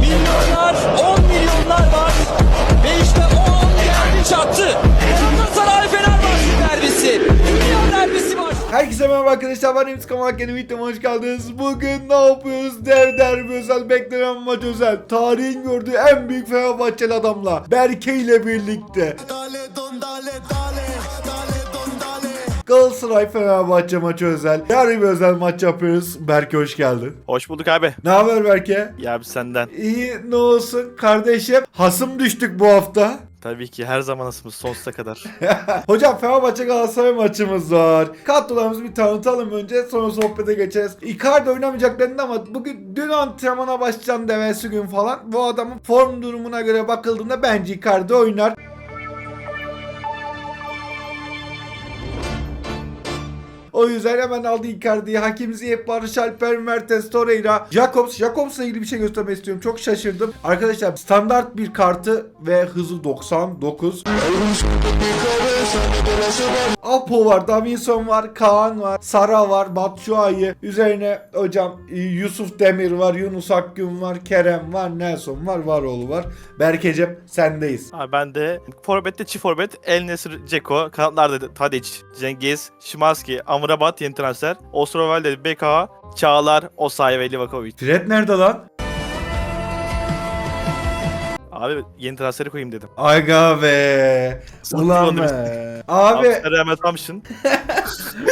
Milyonlar, 10 milyonlar var. Ve işte o an geldi çattı. Galatasaray Fenerbahçe derbisi. Dünya derbisi var. Herkese merhaba arkadaşlar ben Emre Kamalak yeni videoma hoş geldiniz. Bugün ne yapıyoruz? Der derbi özel beklenen maç özel. Tarihin gördüğü en büyük Fenerbahçeli adamla Berke ile birlikte. Galatasaray Fenerbahçe maçı özel. Yarın bir özel maç yapıyoruz. Berke hoş geldin. Hoş bulduk abi. Ne haber Berke? Ya abi senden. İyi ne olsun kardeşim. Hasım düştük bu hafta. Tabii ki her zaman asımız sonsuza kadar. Hocam Fenerbahçe Galatasaray maçımız var. Kadrolarımızı bir tanıtalım önce sonra sohbete geçeriz. Icardi oynamayacak dendi ama bugün dün antrenmana başlayan devesi gün falan. Bu adamın form durumuna göre bakıldığında bence Icardi oynar. O yüzden hemen aldı Icardi'yi. Hakim Ziyech, Barış Alper, Mertens, Torreira, Jacobs. Jacobs'la ilgili bir şey göstermek istiyorum. Çok şaşırdım. Arkadaşlar standart bir kartı ve hızı 99. Apo var, Davinson var, Kaan var, Sara var, Batshuayi. Üzerine hocam e, Yusuf Demir var, Yunus Akgün var, Kerem var, Nelson var, Varoğlu var. Berkecem sendeyiz. abi ben de Forvet'te çift forvet El Nesir Ceko, kanatlarda Tadic, Cengiz, Şimanski, Amrabat yeni transfer, Ostrovalde, BK, Çağlar, Osay ve Livakovic. Fred nerede lan? Abi yeni transferi koyayım dedim. Aga be. Ulan be. Abi Abi Rehmet Amşın.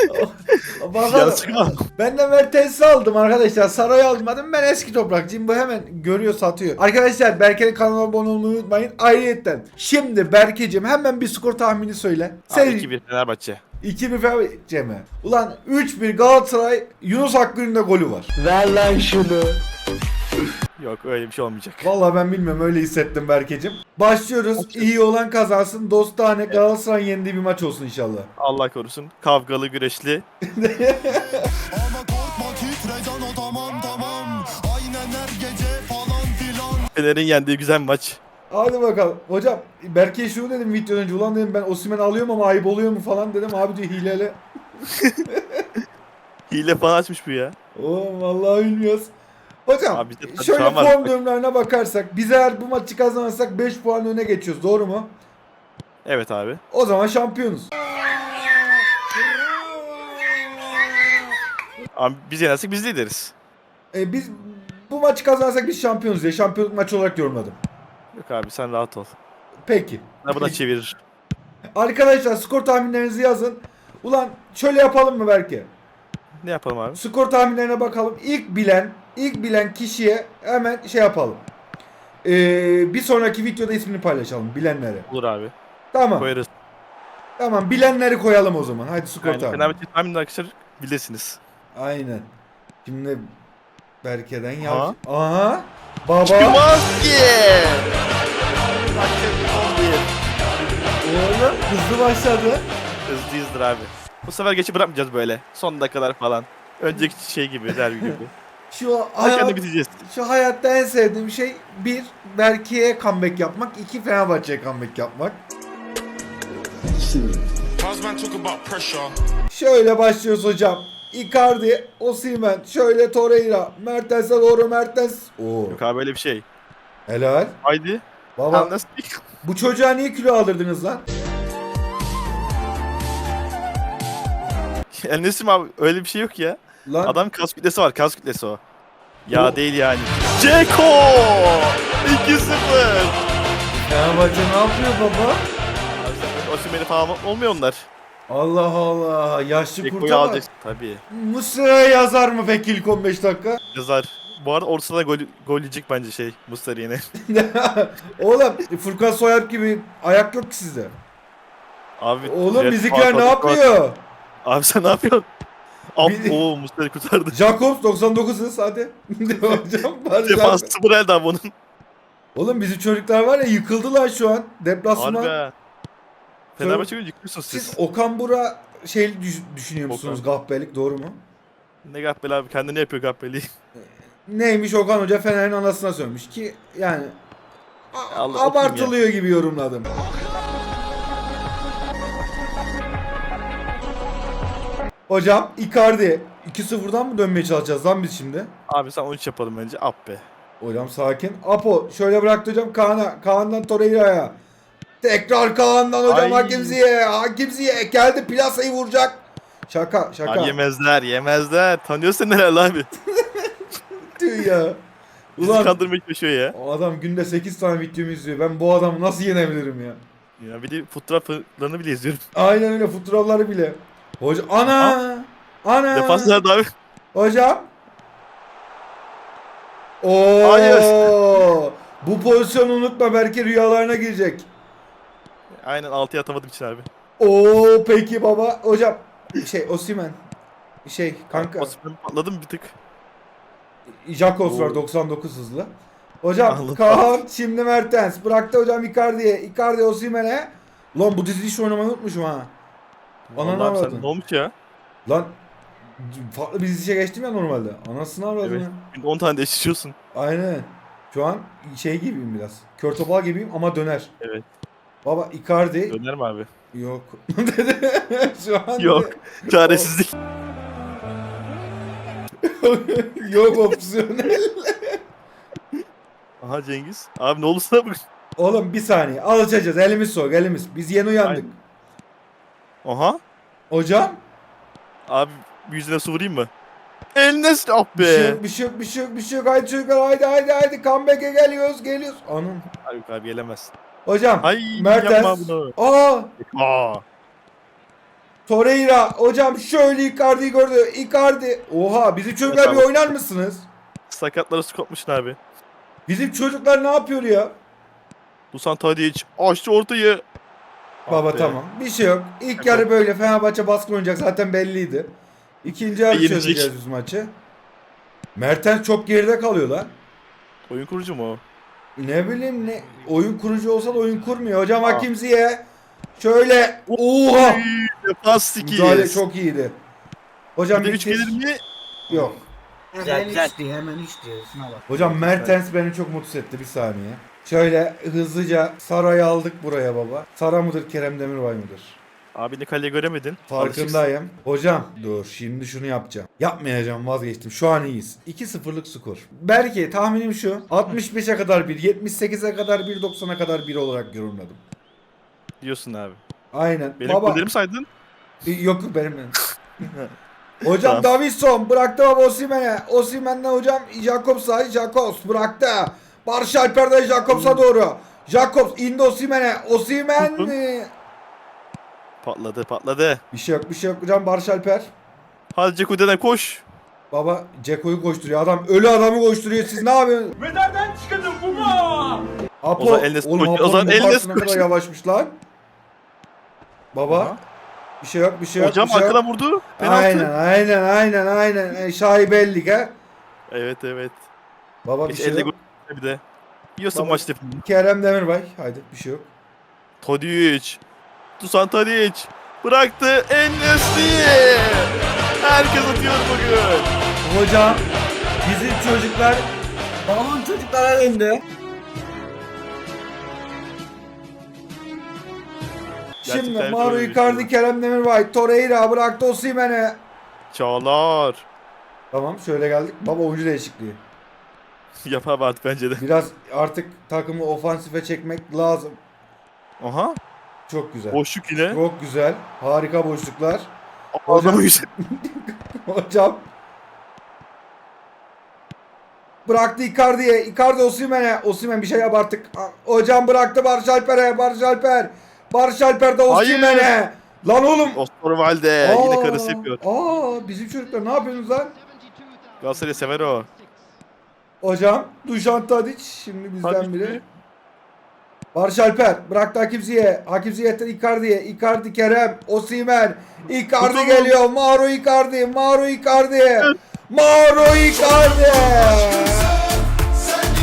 bakalım. Abi. Ben de Mertens'i aldım arkadaşlar. Saray'ı almadım. Ben eski toprakçıyım. Bu hemen görüyor satıyor. Arkadaşlar Berke'nin kanalına abone olmayı unutmayın. Ayrıyetten. Şimdi Berke'cim hemen bir skor tahmini söyle. Abi Sen 2-1 Fenerbahçe. 2-1 Fenerbahçe mi? Ulan 3-1 Galatasaray Yunus Akgün'ün de golü var. Yok öyle bir şey olmayacak. Vallahi ben bilmiyorum öyle hissettim Berke'cim. Başlıyoruz. İyi olan kazansın. Dostane Galatasaray'ın yendiği bir maç olsun inşallah. Allah korusun. Kavgalı, güreşli. Fener'in yendiği güzel maç. Hadi bakalım. Hocam Berke'ye şunu dedim videodan önce. Ulan dedim ben Osimhen alıyorum ama ayıp oluyor mu falan dedim. Abi diyor hileyle. Hile falan açmış bu ya. Oğlum vallahi bilmiyoruz. Hocam Abi bizde şöyle şu an var. form durumlarına bakarsak biz eğer bu maçı kazanırsak 5 puan öne geçiyoruz doğru mu? Evet abi. O zaman şampiyonuz. Abi biz yenersek biz lideriz. E, biz bu maçı kazanırsak biz şampiyonuz diye şampiyonluk maçı olarak yorumladım. Yok abi sen rahat ol. Peki. Ne buna çevirir. Arkadaşlar skor tahminlerinizi yazın. Ulan şöyle yapalım mı belki? Ne yapalım abi? Skor tahminlerine bakalım. İlk bilen, ilk bilen kişiye hemen şey yapalım. Ee, bir sonraki videoda ismini paylaşalım bilenlere. Olur abi. Tamam. Koyarız. Tamam bilenleri koyalım o zaman. Hadi skor tahmini. Fenerbahçe tahminini arkadaşlar bilirsiniz. Aynen. Şimdi Berke'den yaz. Aha. Baba. Şimanski! Oğlum hızlı başladı. Hızlıyızdır abi. Bu sefer geçi bırakmayacağız böyle. Son dakikalar falan. Önceki şey gibi, derbi gibi. Şu hayat, biteceğiz. şu hayatta en sevdiğim şey bir Berke'ye comeback yapmak, iki Fenerbahçe'ye comeback yapmak. Şöyle başlıyoruz hocam. Icardi, Osimhen, şöyle Torreira, Mertens'e doğru Mertens. Oo. Yok abi böyle bir şey. Helal. Haydi. Baba Anlasın. bu çocuğa niye kilo aldırdınız lan? Enesim abi öyle bir şey yok ya. Lan Adam kas kütlesi var, kas kütlesi o. Ya O- değil yani. Ceko! 2-0! Fenerbahçe ne yapıyor baba? Osimhen'i falan olmuyor onlar. Allah Allah. Yaşlı Ceko'yu kurta bak. alacaksın tabii. Muslera'ya yazar mı peki ilk 15 dakika? Yazar. Bu arada ortasına gol, gol yiyecek bence şey Mustari yine. Oğlum Furkan Soyalp gibi ayak yok ki sizde. Abi Oğlum Red bizimkiler ne yapıyor? Abi sen ne yapıyorsun? Ab Biz- Oo Mustari kurtardı. Jacobs 99 hız hadi. Hocam var Defans zaten. sıfır elde abi onun. Oğlum bizim çocuklar var ya yıkıldılar şu an. Deplasman. Harbi. Fenerbahçe gibi yıkıyorsunuz Siz siz. Okan Bura şey düş- düşünüyor musunuz Okan. gahbelik doğru mu? Ne Gabbeli abi kendini yapıyor Gabbeli. Neymiş Okan Hoca Fener'in anasına sövmüş ki yani a- Allah abartılıyor gibi yorumladım. Hocam Icardi 2-0'dan mı dönmeye çalışacağız lan biz şimdi? Abi sen 13 yapalım bence. Ab be. Hocam sakin. Apo şöyle bıraktı hocam Kaan'a. Kaan'dan Torreira'ya. Tekrar Kaan'dan hocam Ay. Hakim Ziyech. Hakim Ziyech geldi plasayı vuracak. Şaka şaka. Abi yemezler yemezler. Tanıyorsun herhalde abi. Tüh ya. Bizi Ulan kandırmaya çalışıyor ya. o adam günde 8 tane videomu izliyor. Ben bu adamı nasıl yenebilirim ya? Ya bir de fotoğraflarını bile izliyorum. Aynen öyle futbolları bile. Hoca ana! Ana! Defans nerede abi? Hocam. Oo! Hayır. Bu pozisyonu unutma belki rüyalarına girecek. Aynen 6'ya atamadım için abi. Oo peki baba. Hocam şey Osimen. Şey kanka. Osman patladım bir tık. Jakobs var Oo. 99 hızlı. Hocam Allah Kaan şimdi Mertens. Bıraktı hocam Icardi'ye. Icardi Osimen'e. Lan bu dizi hiç oynamayı unutmuşum ha. Ananı sen avradın. ne olmuş ya? Lan farklı bir dizişe geçtim ya normalde. Anasını avradım Evet. ya. Günde 10 tane değiştiriyorsun. Aynen. Şu an şey gibiyim biraz. Kör topal gibiyim ama döner. Evet. Baba Icardi Döner mi abi? yok. Şu an Yok. Çaresizlik. yok opsiyonel. Aha Cengiz. Abi ne sana bugün? Oğlum bir saniye alışacağız elimiz soğuk elimiz. Biz yeni uyandık. Aynen. Aha. Hocam Abi yüzüne su vurayım mı? Eline s- ah bir şey be. yok bir şey yok bir şey yok bir şey yok. Haydi çocuklar haydi haydi haydi comeback'e geliyoruz geliyoruz. Abi yok abi gelemez. Hocam Ay Mertens. Aa Aa. Torreira hocam şöyle Icardi'yi gördü. Icardi. Oha bizim çocuklar Evet, bir abi. oynar mısınız? Sakatları su kopmuşsun abi. Bizim çocuklar ne yapıyor ya? Dusan Tadic açtı ortayı. Baba be. tamam. Bir şey yok. İlk yarı böyle Fenerbahçe baskın oynayacak zaten belliydi. İkinci yarı Yenecek. çözeceğiz biz maçı. Mertens çok geride kalıyor lan. Oyun kurucu mu o? Ne bileyim ne oyun kurucu olsa da oyun kurmuyor. Hocam. Hakim Ziyech şöyle oha Defans müdahale çok iyiydi. Hocam Bir de bir 3 gelir mi? Yok. Hemen üç diyor, hemen üç diyor. Şuna bak. Hocam Mertens beni çok mutsuz etti bir saniye. Şöyle hızlıca Sara'yı aldık buraya baba. Sara mıdır Kerem Demirbay mıdır? Abi ne kaleye göremedin. Farkındayım. Hocam dur şimdi şunu yapacağım. Yapmayacağım vazgeçtim. Şu an iyiyiz. 2-0'lık skor. Belki tahminim şu. 65'e kadar 1, 78'e kadar 1, 90'a kadar 1 olarak yorumladım. Diyorsun abi. Aynen. Benim Baba gollerimi saydın. e, yok benim. hocam Tamam. Davinson bıraktı baba Osimhen'e. Osimhen'den hocam Jakobs'a. Jakobs bıraktı. Barış Alper'den Jakobs'a doğru. Jakobs indi Hı hı. mi? Patladı patladı. Bir şey yok bir şey yok hocam Barış Alper. Hadi Ceku deden koş. Baba Ceko'yu koşturuyor. Adam ölü adamı koşturuyor. Siz ne yapıyorsunuz? Mezardan çıkıldım baba. Apo. O zaman eline Oğlum o Apo'nun zaman bu eline kartı ne kadar koş. yavaşmış lan. Baba. Aha. Bir şey yok bir şey yok. Hocam bir şey yok. arkadan vurdu. Penaltı. Aynen aynen aynen aynen. E, şaibellik ha. Evet evet. Baba bir şey elde yok. Gol bir de. Yiyorsun Baba- maç tepini. Kerem Demirbay. Haydi bir şey yok. Tadic. Dusan Tadic. Bıraktı. Enes'i. Herkes atıyor bugün. Hocam bizim çocuklar Balon çocuklara döndü. şimdi Mauro Icardi, şey. Kerem Demirbay, Torreira bıraktı Osimhen'e. Çağlar. Tamam şöyle geldik. Baba oyuncu değişikliği. Yapar artık bence de. Biraz artık takımı ofansife çekmek lazım. Aha. Çok güzel. Boşluk yine. Çok güzel. Harika boşluklar. Yüksek. Hocam. Bıraktı Icardi'ye. Icardi Osimhen'e. Osimhen bir şey yap artık. A- Hocam bıraktı Barış Alper'e. Barış Alper. Barış Alper de. Osimhen'e. Lan oğlum. Osterwalde. Yine Aa, karısı yapıyor. Aa bizim çocuklar ne yapıyorsunuz lan? Galatasaray sever o. Hocam Dušan Tadić şimdi bizden Tadic biri. Barış Alper bıraktı Hakim Ziyech. Hakim Ziyech'ten Icardi'ye. Icardi Kerem. Osimhen. Icardi Tutun. geliyor. Mauro Icardi. Mauro Icardi. Mauro Icardi.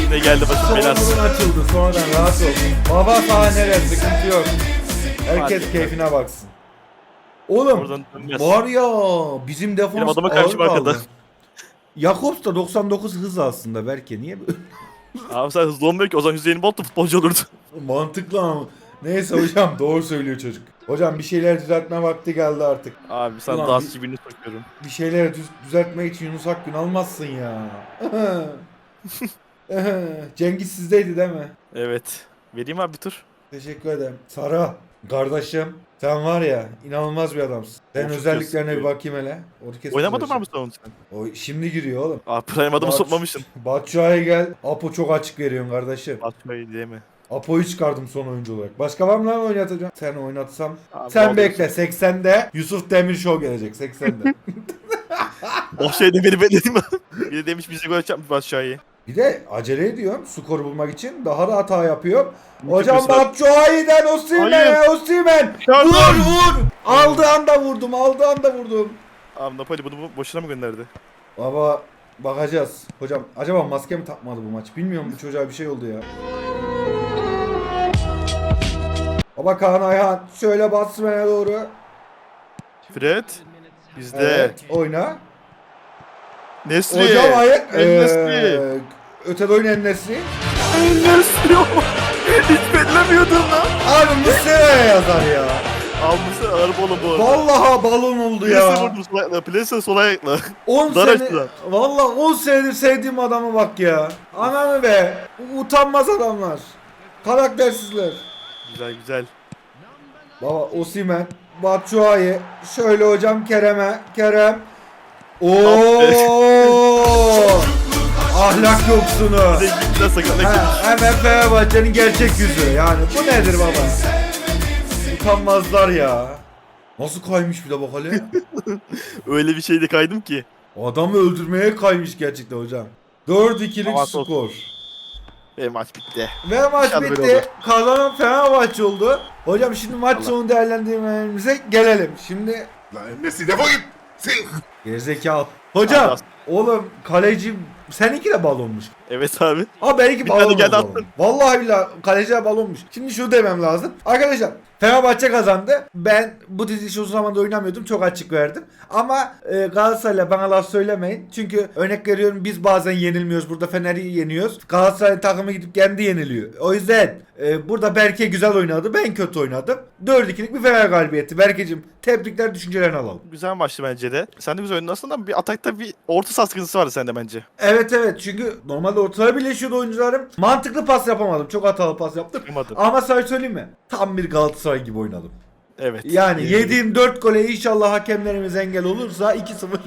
Yine geldi başım belası. Sonradan açıldı. Sonradan rahat ol. Baba sahnede sıkıntı yok. Herkes Fark keyfine baksın. Oğlum var ya bizim defans Benim adama kaldı. arkada. Jakobs da 99 hız aslında belki. Niye böyle? Abi sen hızlı olmuyor ki o zaman Hüseyin Bolt da futbolcu olurdu. Mantıklı ama. Neyse hocam doğru söylüyor çocuk. Hocam bir şeyler düzeltme vakti geldi artık. Abi sen Ulan daha bir- birini sokuyorum. Bir şeyleri düz- düzeltmek için Yunus Akgün almazsın ya. Cengiz sizdeydi değil mi? Evet. Vereyim abi bir tur. Teşekkür ederim. Sara, kardeşim sen var ya inanılmaz bir adamsın. Senin Of, özelliklerine bir bakayım hele. Orkestra Oynamadın mı abi sen? O şimdi giriyor oğlum. Aa prime adamı Batu- sokmamışsın. Batu'ya gel. Apo çok açık veriyorsun kardeşim. Atmayı diye mi? Apo'yu çıkardım son oyuncu olarak. Başka var mı lan oynatacağım? Sen oynatsam. Abi, Sen bekle 80'de Yusuf Demir Show gelecek 80'de. O şey de beni bekledim. bir de demiş bize gol çarpmış Başşuay'ı. Bir de acele ediyorum skor bulmak için. Daha da hata yapıyor. Hocam Yapıyorsun. Batshuayi'den Osimhen'e Osimhen. Yardım. Vur vur. Aldığı anda vurdum. Aldığı anda vurdum. Abi Napoli bunu bu- boşuna mı gönderdi? Baba bakacağız. Hocam acaba maske mi takmadı bu maç? Bilmiyorum bu çocuğa bir şey oldu ya. Baba Kaan Ayhan şöyle Batshuayi'ne doğru. Fred. Bizde. Evet oyna. Nesri. Hocam hayır. En-Nesyri. Ee, ötede oyun. Nesri. Hiç beklemiyordum lan. Abi Mısır'a yazar ya. Almışsın araba oğlum bu arada. Vallahi balon oldu Plese ya. vurdum sol ayakla. Plese sol ayakla. 10 Dar sene, açtılar. vallahi 10 senedir sevdiğim adama bak ya. Ananı be. Utanmaz adamlar. Karaktersizler. güzel güzel. Baba Osimen, Batshuayi, şöyle hocam Kerem'e, Kerem. Oo! Ahlak yoksunu. Ha, hemen Fenerbahçe'nin gerçek yüzü. Yani bu nedir baba? Utanmazlar ya. Nasıl kaymış bir de bak hele. Öyle bir şeyde kaydım ki. Adamı öldürmeye kaymış gerçekten hocam. 4-2'lik Ama skor. olsun. Ve maç bitti. Ve maç böyle bitti. Kazanan Fenerbahçe oldu. Hocam şimdi maç sonu değerlendirmelerimize gelelim. Şimdi Lan Messi defol git. gerizekalı. Hocam Allah. Oğlum kaleci seninki de balonmuş. Evet abi. Ama benimki Bir balon. geldi balon. attın. Vallahi billahi kaleci de balonmuş. Şimdi şunu demem lazım. Arkadaşlar Fenerbahçe kazandı. Ben bu dizisi uzun zamandır oynamıyordum. Çok açık verdim. Ama e, Galatasaray'la bana laf söylemeyin. Çünkü örnek veriyorum biz bazen yenilmiyoruz. Burada Fener'i yeniyoruz. Galatasaray takımı gidip kendi yeniliyor. O yüzden e, burada Berke güzel oynadı. Ben kötü oynadım. 4-2'lik bir Fener galibiyeti. Berke'cim tebrikler düşüncelerini alalım. Güzel maçtı bence de. Sen de güzel oynadın aslında bir atakta bir orta saha sıkıntısı vardı sende bence. Evet evet çünkü normalde ortalara birleşiyordu oyuncularım. Mantıklı pas yapamadım. Çok hatalı pas yaptım. Yapamadım. Ama sana söyleyeyim mi? Tam bir Galatasaray gibi oynadım. Evet. Yani Yemin yediğim 4 gole inşallah hakemlerimiz engel olursa 2-0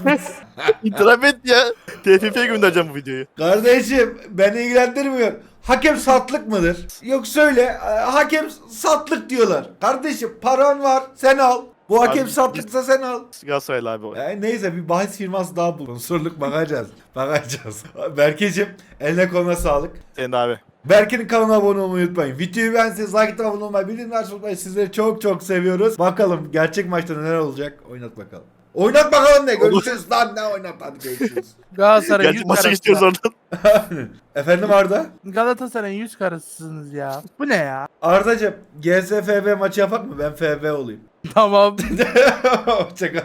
biz. İtiraf et ya. TFF'ye göndereceğim bu videoyu. Kardeşim beni ilgilendirmiyor. Hakem satlık mıdır? Yok söyle e, hakem satlık diyorlar. Kardeşim paran var sen al. Bu hakem Abi, satlıksa sen al. Galatasaraylı abi o. E, neyse bir bahis firması daha bulun. Soruluk bakacağız. Bakacağız. Berkeciğim eline koluna sağlık. Senin de abi. Berke'nin kanalına abone olmayı unutmayın. Videoyu beğenseniz like abone olmayı, bildirimler açmayı unutmayın. Sizleri çok çok seviyoruz. Bakalım gerçek maçta neler olacak? Oynat bakalım. Oynat bakalım ne? Görüşürüz lan ne oynat hadi görüşürüz. Galatasaray'ın Gerçi yüz maça karası. geçiyoruz oradan. Efendim Arda? Galatasaray'ın yüz karasısınız ya. Bu ne ya? Ardacığım GSFB maçı yapak mı? Ben FB olayım. Tamam. Hoşçakal.